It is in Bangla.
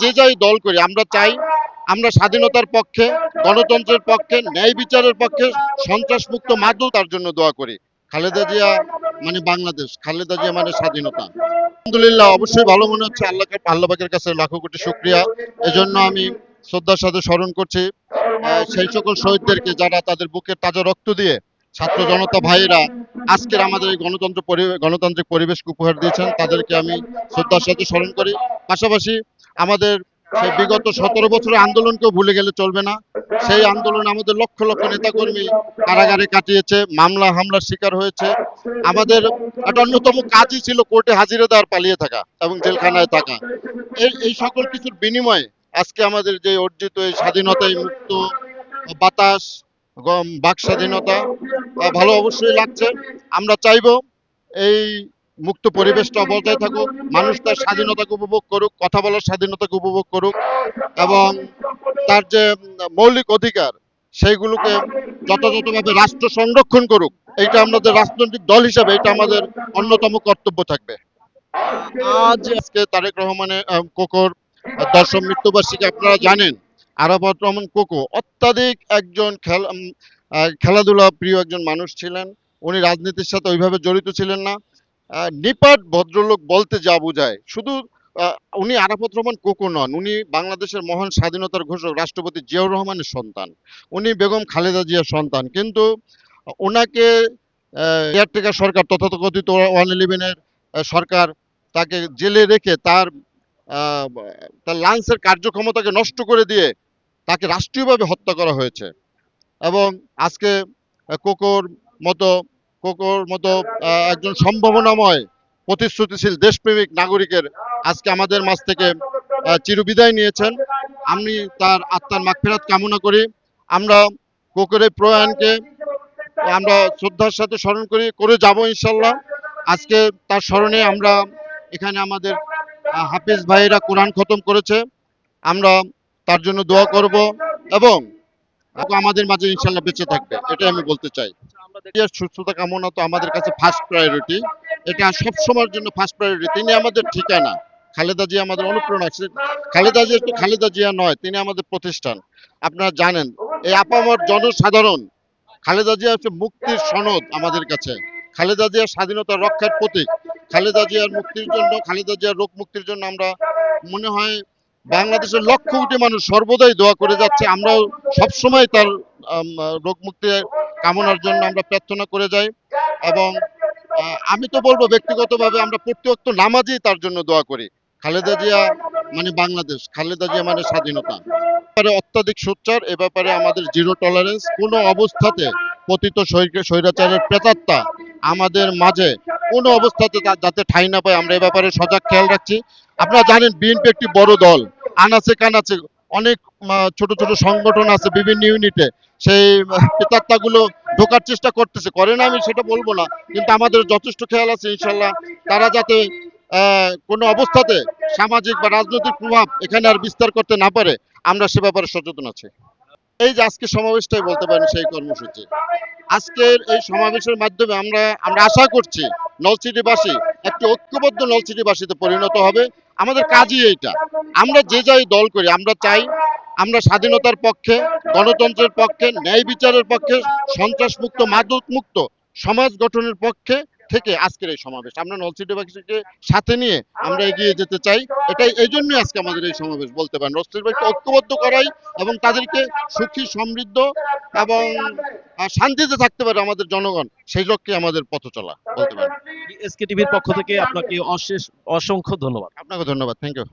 যে যাই দল করি, আমরা চাই আমরা স্বাধীনতার পক্ষে, গণতন্ত্রের পক্ষে, ন্যায় বিচারের পক্ষে সন্ত্রাস মুক্ত মাদক তার জন্য দোয়া করি। খালেদা জিয়া মানে বাংলাদেশ, খালেদা জিয়া মানে স্বাধীনতা। আলহামদুলিল্লাহ, অবশ্যই ভালো মনে হচ্ছে আল্লাহকে, আল্লাহ পাকের কাছে লাখো কোটি শুক্রিয়া। এজন্য আমি শ্রদ্ধার সাথে স্মরণ করছি সেই সকল শহীদদেরকে যারা তাদের বুকের তাজা রক্ত দিয়ে ছাত্র জনতা ভাইয়েরা আজকের আমাদের এই গণতন্ত্র গণতান্ত্রিক পরিবেশকে উপহার দিয়েছেন, তাদেরকে আমি শ্রদ্ধার সাথে স্মরণ করি। পাশাপাশি আমাদের বিগত সতেরো বছরের আন্দোলনকেও ভুলে গেলে চলবে না। সেই আন্দোলন আমাদের লক্ষ লক্ষ নেতাকর্মী কারাগারে কাটিয়েছে, মামলা হামলার শিকার হয়েছে। আমাদের একটা অন্যতম কাজই ছিল কোর্টে হাজিরা দেওয়ার, পালিয়ে থাকা এবং জেলখানায় থাকা। এই এই সকল কিছুর বিনিময়ে আজকে আমাদের যে অর্জিত এই স্বাধীনতা এই মুক্ত, বাতাস বাক স্বাধীনতা ভালো অবশ্যই লাগছে। আমরা চাইব এই মুক্ত পরিবেশটা বজায় থাকুক মানুষ তার স্বাধীনতাকে উপভোগ করুক কথা বলার স্বাধীনতাকে উপভোগ করুক এবং তার যে মৌলিক অধিকার সেইগুলোকে যথাযথভাবে রাষ্ট্র সংরক্ষণ করুক এইটা আমাদের রাজনৈতিক দল হিসাবে এটা আমাদের অন্যতম কর্তব্য থাকবে। আজ আজকে তারেক রহমানের কোকোর দশম মৃত্যুবার্ষিকী আপনারা জানেন আরাফাত রহমান কোকো অত্যাধিক একজন খেলা খেলাধুলা প্রিয় একজন মানুষ ছিলেন। উনি রাজনীতির সাথে ওইভাবে জড়িত ছিলেন না। নিপাট ভদ্রলোক বলতে যা বোঝায়। শুধু উনি আরাফাত রহমান কোকো নন, উনি বাংলাদেশের মহান স্বাধীনতার ঘোষক, রাষ্ট্রপতি জিয়াউর রহমানের সন্তান। উনি বেগম খালেদা জিয়ার সন্তান। কিন্তু ওনাকে কেয়ারটেকার সরকার, তথাকথিত ওয়ান ইলেভেনের সরকার তাকে জেলে রেখে তার তার লান্সের কার্যক্ষমতাকে নষ্ট করে দিয়ে তাকে রাষ্ট্রীয়ভাবে হত্যা করা হয়েছে। এবং আজকে কোকোর মতো কোকোর মতো একজন সম্ভাবনাময়, প্রতিশ্রুতিশীল দেশপ্রেমিক নাগরিকের আজকে আমাদের মাঝ থেকে চিরবিদায় নিয়েছেন। আমি তার আত্মার মাগফিরাত কামনা করি। আমরা কোকরের প্রয়াণকে, আমরা শ্রদ্ধার সাথে স্মরণ করি, করে যাব ইনশাল্লাহ আজকে তার স্মরণে আমরা এখানে আমাদের হাফিজ ভাইয়েরা কোরআন খতম করেছে। আমরা তার জন্য দোয়া করব এবং আমাদের মাঝে ইনশাল্লাহ বেঁচে থাকবে। এটাই আমি বলতে চাই। এর সুস্থতা কামনা তো আমাদের কাছে ফার্স্ট প্রায়োরিটি এটা সব সময়ের জন্য ফার্স্ট প্রায়োরিটি তিনি আমাদের ঠিকানা। খালেদা জিয়া আমাদের অনুপ্রেরণা সে- খালেদা জিয়া তো খালেদা জিয়া নয়, তিনি আমাদের প্রতিষ্ঠান। আপনারা জানেন, এই আপামর জনসাধারণ, খালেদা জিয়া হচ্ছে মুক্তির সনদ আমাদের কাছে। খালেদা জিয়ার স্বাধীনতা রক্ষার প্রতীক। খালেদা জিয়ার মুক্তির জন্য, খালেদা জিয়ার রোগ মুক্তির জন্য আমরা মনে হয় বাংলাদেশের লক্ষ কোটি মানুষ সর্বদাই দোয়া করে যাচ্ছে। আমরাও সবসময় তার রোগ মুক্তি কামনার জন্য আমরা প্রার্থনা করে যাই এবং আমি তো বলব ব্যক্তিগতভাবে আমরা প্রত্যেক নামাজই তার জন্য দোয়া করি। খালেদা জিয়া মানে বাংলাদেশ, খালেদা জিয়া মানে স্বাধীনতা। ব্যাপারে অত্যাধিক সোচ্চার, এ ব্যাপারে আমাদের জিরো টলারেন্স। কোনো অবস্থাতে পতিত স্বৈর- স্বৈরাচারের প্রেতাত্মা আমাদের মাঝে কোনো অবস্থাতে যাতে ঠাঁই না পায়, আমরা এ ব্যাপারে সজাগ খেয়াল রাখছি। আপনারা জানেন, বিএনপি একটি বড় দল, আনাচে কানাচে অনেক ছোট ছোট সংগঠন আছে বিভিন্ন ইউনিটে সেই প্রেতাত্মাগুলো ঢোকার চেষ্টা করতেছে। করে না আমি সেটা বলব না, কিন্তু আমাদের যথেষ্ট খেয়াল আছে, ইনশাল্লাহ। তারা যাতে কোনো অবস্থাতে সামাজিক বা রাজনৈতিক প্রভাব এখানে আর বিস্তার করতে না পারে, আমরা সে ব্যাপারে সচেতন আছি। এই যে আজকে সমাবেশটাই বলতে পারেন সেই কর্মসূচি। আজকের এই সমাবেশের মাধ্যমে আমরা আমরা আশা করছি নলছিটিবাসী একটি ঐক্যবদ্ধ নলছিটিবাসীতে পরিণত হবে। আমাদের কাজই এইটা। আমরা যে যাই দল করি, আমরা চাই আমরা স্বাধীনতার পক্ষে গণতন্ত্রের পক্ষে ন্যায় বিচারের পক্ষে সন্ত্রাস মুক্ত মাদক মুক্ত সমাজ গঠনের পক্ষে থেকে আজকের এই সমাবেশ। আমরা নলছিটিবাসীকে সাথে নিয়ে আমরা এগিয়ে যেতে চাই। এটাই এই জন্যই আজকে আমাদের এই সমাবেশ বলতে পারেন। নলছিটিবাসীকে ঐক্যবদ্ধ করাই এবং তাদেরকে সুখী সমৃদ্ধ এবং শান্তিতে থাকতে পারে আমাদের জনগণ সেই লক্ষ্যে আমাদের পথ চলা বলতে পারেন। এসকে টিভির পক্ষ থেকে আপনাকে অশেষ অসংখ্য ধন্যবাদ। আপনাকে ধন্যবাদ। Thank you.